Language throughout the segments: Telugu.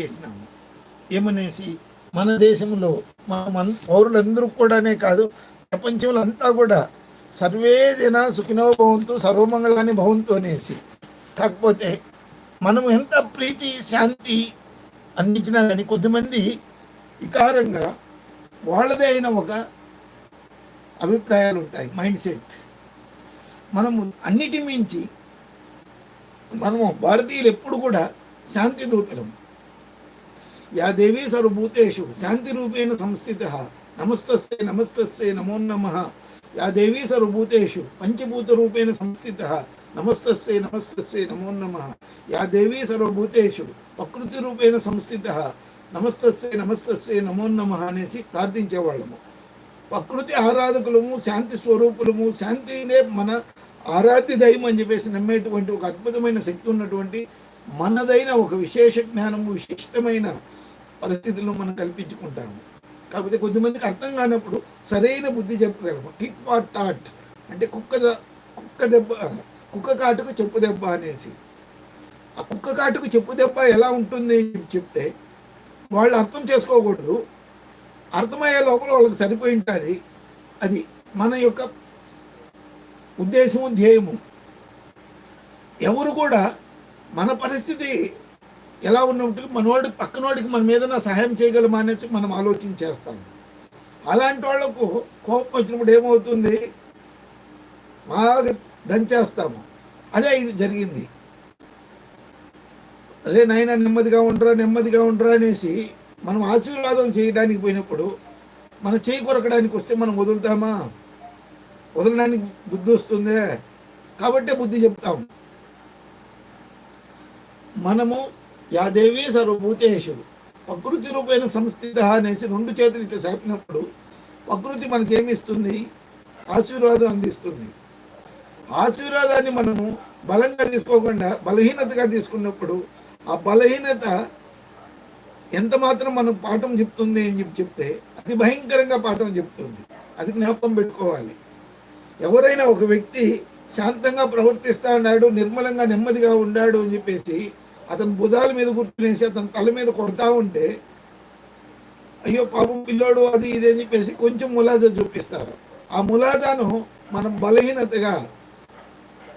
చేసినాము. ఏమనేసి మన దేశంలో మన పౌరులందరూ కూడానే కాదు ప్రపంచంలో అంతా కూడా సర్వే జన సుఖినో భవంతు సర్వమంగళాన్ని భవంతు అనేసి. కాకపోతే మనం ఎంత ప్రీతి శాంతి అందించినా కానీ కొద్దిమంది వికారంగా వాళ్ళదే అయిన ఒక అభిప్రాయాలు ఉంటాయి మైండ్ సెట్. మనము అన్నిటి మించి మనము భారతీయులు ఎప్పుడు కూడా శాంతి దూతలం యా దేవీ సర్వభూతేషు శాంతి రూపేణ సంస్థిత నమస్తస్సే నమస్తస్సే నమో నమ. యా దేవీ సర్వభూతేషు పంచభూత రూపేణ సంస్థిత నమస్తస్సే నమస్తస్సే నమో నమ. యా దేవీ సర్వభూతేషు ప్రకృతి రూపేణ సంస్థిత నమస్తస్సే నమస్తస్సే నమో నమ అనేసి ప్రార్థించేవాళ్ళము. ప్రకృతి ఆరాధకులము శాంతి స్వరూపులము శాంతినే మన ఆరాధ్య దైవం అని చెప్పేసి నమ్మేటువంటి ఒక అద్భుతమైన శక్తి ఉన్నటువంటి మనదైన ఒక విశేష జ్ఞానము విశిష్టమైన పరిస్థితులను మనం కల్పించుకుంటాము. కాకపోతే కొద్దిమందికి అర్థం కానప్పుడు సరైన బుద్ధి చెప్పగలము. టిట్ ఫార్ టాట్ అంటే కుక్క ద- కుక్క దెబ్బ కుక్క కాటుకు చెప్పు దెబ్బ అనేసి. ఆ కుక్క కాటుకు చెప్పు దెబ్బ ఎలా ఉంటుంది అని చెప్తే వాళ్ళు అర్థం చేసుకోకూడదు. అర్థమయ్యే లోపల వాళ్ళకి సరిపోయి ఉంటుంది. అది మన యొక్క ఉద్దేశము ధ్యేయము. ఎవరు కూడా మన పరిస్థితి ఎలా ఉన్నప్పుడు మనవాడు పక్కనోడికి మన మీద సహాయం చేయగలమా అనేసి మనం ఆలోచన చేస్తాం. అలాంటి వాళ్ళకు కోపం వచ్చినప్పుడు ఏమవుతుంది? బాగా దంచేస్తాము. అదే ఇది జరిగింది. అరే నాయన నెమ్మదిగా ఉండరా నెమ్మదిగా ఉండరా అనేసి మనం ఆశీర్వాదం చేయడానికి పోయినప్పుడు మన చేయి కొరకడానికి వస్తే మనం వదులుతామా? వదలడానికి బుద్ధి వస్తుందే? కాబట్టే బుద్ధి చెప్తాం. మనము యాదేవి సర్వభూతేషు. ప్రకృతి రూపేణ సంస్థిత అనేసి రెండు చేతులు ఇట్లా చాపినప్పుడు ప్రకృతి మనకేమి ఇస్తుంది? ఆశీర్వాదం అందిస్తుంది. ఆశీర్వాదాన్ని మనము బలంగా తీసుకోకుండా బలహీనతగా తీసుకున్నప్పుడు ఆ బలహీనత ఎంత మాత్రం మనం పాఠం చెప్తుంది అని చెప్పి చెప్తే అతి భయంకరంగా పాఠం చెప్తుంది. అది జ్ఞాపకం పెట్టుకోవాలి. ఎవరైనా ఒక వ్యక్తి శాంతంగా ప్రవర్తిస్తా ఉన్నాడు నిర్మలంగా నెమ్మదిగా ఉండాడు అని చెప్పేసి అతను బుధాల మీద కూర్చునేసి అతని తల మీద కొడతా ఉంటే అయ్యో పాపం పిల్లోడు అది ఇది అని చెప్పేసి కొంచెం ములాజా చూపిస్తారు. ఆ ములాజాను మనం బలహీనతగా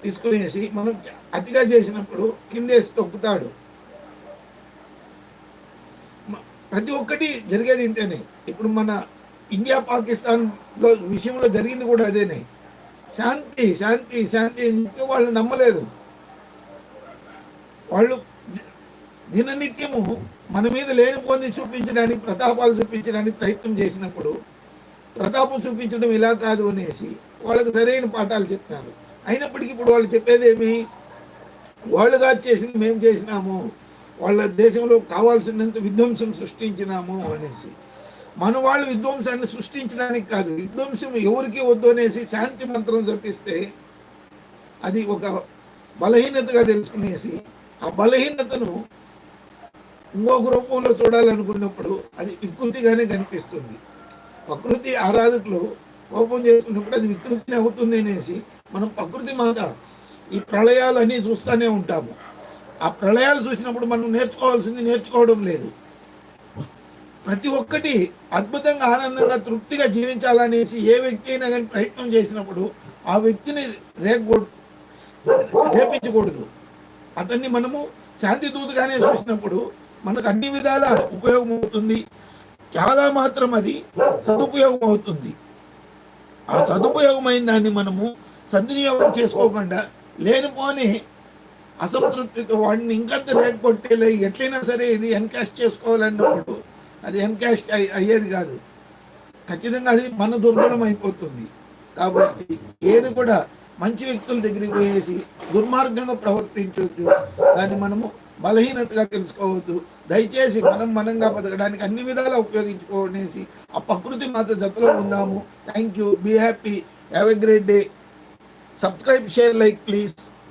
తీసుకునేసి మనం అతిగా చేసినప్పుడు కిందేసి తొక్కుతాడు. ప్రతి ఒక్కటి జరిగేది ఇంతేనే. ఇప్పుడు మన ఇండియా పాకిస్తాన్లో విషయంలో జరిగింది కూడా అదేనే. శాంతి శాంతి శాంతి అని చెప్తే వాళ్ళు నమ్మలేదు. వాళ్ళు దిననిత్యము మన మీద లేనిపోని చూపించడానికి ప్రతాపాలు చూపించడానికి ప్రయత్నం చేసినప్పుడు ప్రతాపం చూపించడం ఇలా కాదు అనేసి వాళ్ళకి సరైన పాఠాలు చెప్పినారు అయినప్పటికీ ఇప్పుడు వాళ్ళు చెప్పేది ఏమి? వాళ్ళు కాదు చేసింది మేము చేసినాము. వాళ్ళ దేశంలో కావాల్సినంత విధ్వంసం సృష్టించినాము అనేసి. మన వాళ్ళు విధ్వంసాన్ని సృష్టించడానికి కాదు విధ్వంసం ఎవరికి వద్దు అనేసి శాంతి మంత్రం జపిస్తే అది ఒక బలహీనతగా తెలుసుకునేసి ఆ బలహీనతను ఇంకొక రూపంలో చూడాలనుకున్నప్పుడు అది వికృతిగానే కనిపిస్తుంది. ప్రకృతి ఆరాధకులు కోపం చేసుకున్నప్పుడు అది వికృతిని అవుతుంది అనేసి మనం ప్రకృతి మాత ఈ ప్రళయాలన్నీ చూస్తూనే ఉంటాము. ఆ ప్రళయాలు చూసినప్పుడు మనం నేర్చుకోవాల్సింది నేర్చుకోవడం లేదు. ప్రతి ఒక్కటి అద్భుతంగా ఆనందంగా తృప్తిగా జీవించాలనేసి ఏ వ్యక్తి అయినా కానీ ప్రయత్నం చేసినప్పుడు ఆ వ్యక్తిని రేగొ రేపించకూడదు. అతన్ని మనము శాంతి దూతగానే చూసినప్పుడు మనకు అన్ని విధాల ఉపయోగం అవుతుంది. చాలా మాత్రం అది సదుపయోగం అవుతుంది. ఆ సదుపయోగమైన దాన్ని మనము సద్వినియోగం చేసుకోకుండా లేనిపోని అసంతృప్తితో వాడిని ఇంకంత రేగొట్టేలే ఎట్లయినా సరే ఇది ఎన్కాష్ చేసుకోవాలన్నప్పుడు అది ఎన్కాష్ అయ్యేది కాదు. ఖచ్చితంగా అది మన దుర్బలం అయిపోతుంది. కాబట్టి ఏది కూడా మంచి వ్యక్తుల దగ్గరికి పోయేసి దుర్మార్గంగా ప్రవర్తించవచ్చు దాన్ని మనము బలహీనతగా తెలుసుకోవద్దు. దయచేసి మనం మనంగా బతకడానికి అన్ని విధాలా ఉపయోగించుకోనేసి ఆ ప్రకృతి మాత జతలో ఉందాము. Thank you be happy have a great day subscribe share like please